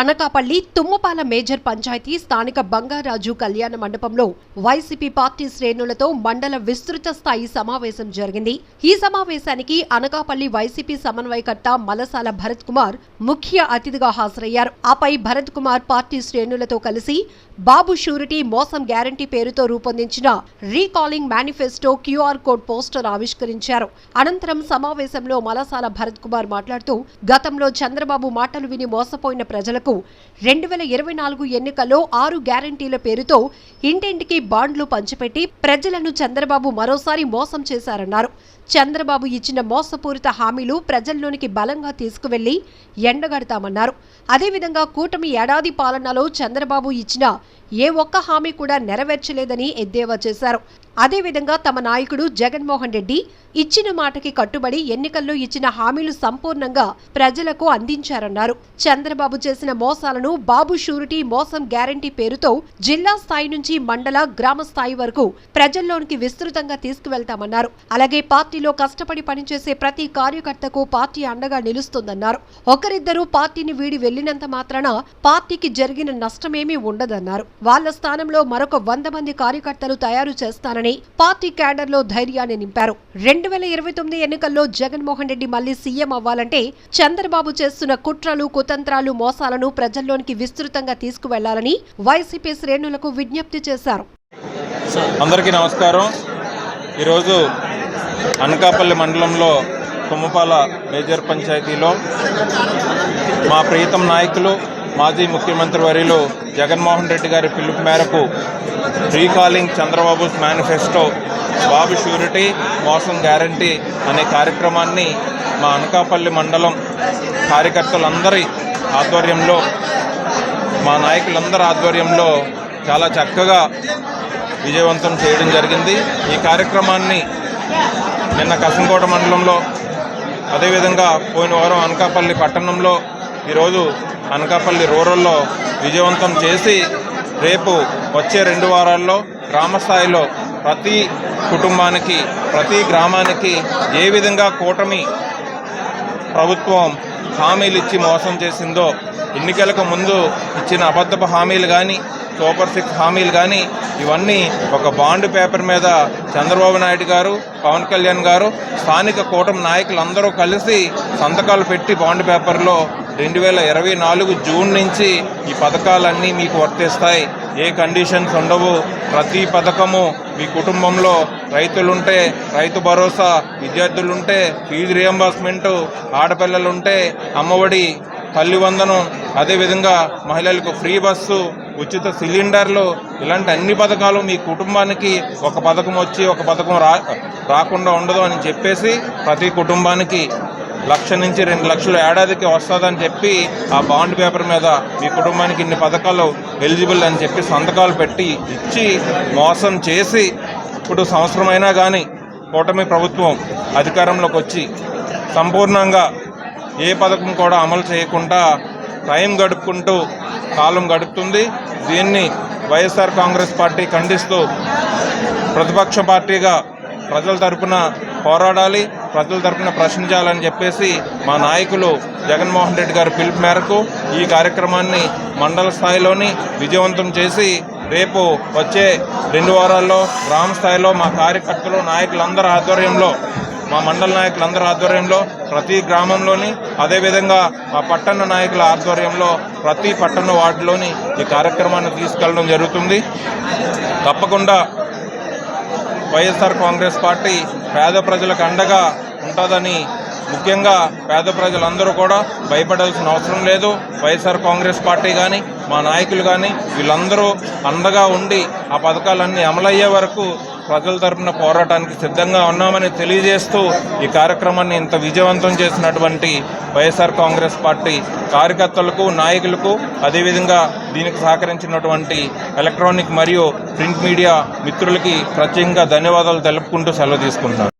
Anakapalli Thummapala major panchayat స్థానిక బంగారాజు కళ్యాణ మండపంలో వైసీపీ పార్టీ శ్రేణులతో మండల విస్తృత స్థాయి సమావేశం జరిగింది. ఈ సమావేశానికి అనకాపల్లి వైసీపీ సమన్వయకర్త మలసాల భరత్ కుమార్ ముఖ్య అతిథిగా హాజరయ్యారు. ఆపై భరత్ కుమార్ పార్టీ శ్రేణులతో కలిసి బాబు షూరిటీ మోసం గ్యారంటీ పేరుతో రూపొందించిన recalling manifesto QR code poster ఆవిష్కరించారు. అనంతరం సమావేశంలో మలసాల భరత్ కుమార్ మాట్లాడుతూ గతంలో చంద్రబాబు మాటలు విని మోసపోయిన ప్రజలకు రెండు వేల ఇరవై నాలుగు ఎన్నికల్లో ఆరు గ్యారంటీల పేరుతో ఇంటింటికి బాండ్లు పంచిపెట్టి ప్రజలను చంద్రబాబు మరోసారి మోసం చేశారన్నారు. చంద్రబాబు ఇచ్చిన మోసపూరిత హామీలు ప్రజల్లోనికి బలంగా తీసుకువెళ్ళి ఎండగడతామన్నారు. అదేవిధంగా కూటమి ఏడాది పాలనలో చంద్రబాబు ఇచ్చిన ఏ ఒక్క హామీ కూడా నెరవేర్చలేదని ఎద్దేవా చేశారు. అదేవిధంగా తమ నాయకుడు జగన్మోహన్ రెడ్డి ఇచ్చిన మాటకి కట్టుబడి ఎన్నికల్లో ఇచ్చిన హామీలు సంపూర్ణంగా ప్రజలకు అందించారన్నారు. చంద్రబాబు చేసిన మోసాలను బాబు షూరిటీ మోసం గ్యారంటీ పేరుతో జిల్లా స్థాయి నుంచి మండల గ్రామ స్థాయి వరకు ప్రజల్లోనికి విస్తృతంగా తీసుకువెళ్తామన్నారు. అలాగే పార్టీలో కష్టపడి పనిచేసే ప్రతి కార్యకర్తకు పార్టీ అండగా నిలుస్తుందన్నారు. ఒకరిద్దరూ పార్టీని వీడి వెళ్ళినంత మాత్రాన పార్టీకి జరిగిన నష్టమేమీ ఉండదన్నారు. వాళ్ళ స్థానంలో మరొక వంద మంది కార్యకర్తలు తయారు చేస్తానని పార్టీ క్యాడర్లో ధైర్యాన్ని నింపారు. రెండు వేల ఇరవై తొమ్మిది ఎన్నికల్లో జగన్మోహన్ రెడ్డి మళ్ళీ సీఎం అవ్వాలంటే చంద్రబాబు చేస్తున్న కుట్రలు కుతంత్రాలు మోసాలను ప్రజల్లోనికి విస్తృతంగా తీసుకువెళ్ళాలని వైసీపీ శ్రేణులకు విజ్ఞప్తి చేశారు. అందరికీ నమస్కారం. ఈరోజు అనకాపల్లి మండలంలో తుమ్మపాల మేజర్ పంచాయతీలో మా ప్రీతం నాయకులు మాజీ ముఖ్యమంత్రి వరిలో జగన్మోహన్ రెడ్డి గారి పిలుపు మేరకు recalling Chandrababu manifesto Babu surety మోసం గ్యారంటీ అనే కార్యక్రమాన్ని మా అనకాపల్లి మండలం కార్యకర్తలందరి ఆధ్వర్యంలో మా నాయకులందరి ఆధ్వర్యంలో చాలా చక్కగా విజయవంతం చేయడం జరిగింది. ఈ కార్యక్రమాన్ని నిన్న కసంకోట మండలంలో అదేవిధంగా పోయిన వారం అనకాపల్లి పట్టణంలో ఈరోజు అనకాపల్లి రూరల్లో విజయవంతం చేసి రేపు వచ్చే రెండు వారాల్లో గ్రామస్థాయిలో ప్రతి కుటుంబానికి ప్రతి గ్రామానికి ఏ విధంగా కూటమి ప్రభుత్వం హామీలు ఇచ్చి మోసం చేసిందో ఎన్నికలకు ముందు ఇచ్చిన అబద్ధపు హామీలు కానీ సూపర్ సిక్స్ హామీలు కానీ ఇవన్నీ ఒక బాండ్ పేపర్ మీద చంద్రబాబు నాయుడు గారు పవన్ కళ్యాణ్ గారు స్థానిక కూటమి నాయకులందరూ కలిసి సంతకాలు పెట్టి బాండ్ పేపర్లో రెండు వేల ఇరవై నాలుగు జూన్ నుంచి ఈ పథకాలన్నీ మీకు వర్తిస్తాయి. ఏ కండిషన్స్ ఉండవు. ప్రతి పథకము మీ కుటుంబంలో రైతులుంటే రైతు భరోసా విద్యార్థులుంటే ఫీజు రియంబర్స్మెంట్ ఆడపిల్లలుంటే అమ్మఒడి తల్లివందనం అదేవిధంగా మహిళలకు ఫ్రీ బస్సు ఉచిత సిలిండర్లు ఇలాంటి అన్ని పథకాలు మీ కుటుంబానికి ఒక పథకం వచ్చి ఒక పథకం రా రాకుండా ఉండదు అని చెప్పేసి ప్రతి కుటుంబానికి లక్ష నుంచి రెండు లక్షలు ఏడాదికి వస్తుందని చెప్పి ఆ బాండ్ పేపర్ మీద మీ కుటుంబానికి ఇన్ని పథకాలు ఎలిజిబుల్ అని చెప్పి సంతకాలు పెట్టి ఇచ్చి మోసం చేసి ఇప్పుడు సంవత్సరమైనా కానీ కూటమి ప్రభుత్వం అధికారంలోకి వచ్చి సంపూర్ణంగా ఏ పథకం కూడా అమలు చేయకుండా టైం గడుపుకుంటూ కాలం గడుపుతుంది. దీన్ని వైఎస్ఆర్ కాంగ్రెస్ పార్టీ ఖండిస్తూ ప్రతిపక్ష పార్టీగా ప్రజల తరపున పోరాడాలి ప్రజల తరపున ప్రశ్నించాలని చెప్పేసి మా నాయకులు జగన్మోహన్ రెడ్డి గారి పిలుపు మేరకు ఈ కార్యక్రమాన్ని మండల స్థాయిలోని విజయవంతం చేసి రేపు వచ్చే రెండు వారాల్లో గ్రామ స్థాయిలో మా కార్యకర్తలు నాయకులందరి ఆధ్వర్యంలో మా మండల నాయకులందరి ఆధ్వర్యంలో ప్రతి గ్రామంలోని అదేవిధంగా మా పట్టణ నాయకుల ఆధ్వర్యంలో ప్రతి పట్టణ వార్డులోని ఈ కార్యక్రమాన్ని తీసుకెళ్ళడం జరుగుతుంది. తప్పకుండా వైఎస్ఆర్ కాంగ్రెస్ పార్టీ పేద ప్రజలకు అండగా ఉంటుందని ముఖ్యంగా పేద ప్రజలందరూ కూడా భయపడాల్సిన అవసరం లేదు. వైఎస్ఆర్ కాంగ్రెస్ పార్టీ కానీ మా నాయకులు కానీ వీళ్ళందరూ అండగా ఉండి ఆ పథకాలన్నీ అమలయ్యే వరకు ప్రజల తరపున పోరాటానికి సిద్ధంగా ఉన్నామని తెలియజేస్తూ ఈ కార్యక్రమాన్ని ఇంత విజయవంతం చేసినటువంటి వైఎస్ఆర్ కాంగ్రెస్ పార్టీ కార్యకర్తలకు నాయకులకు అదేవిధంగా దీనికి సహకరించినటువంటి ఎలక్ట్రానిక్ మరియు ప్రింట్ మీడియా మిత్రులకి ప్రత్యేకంగా ధన్యవాదాలు తెలుపుకుంటూ సెలవు తీసుకుంటున్నారు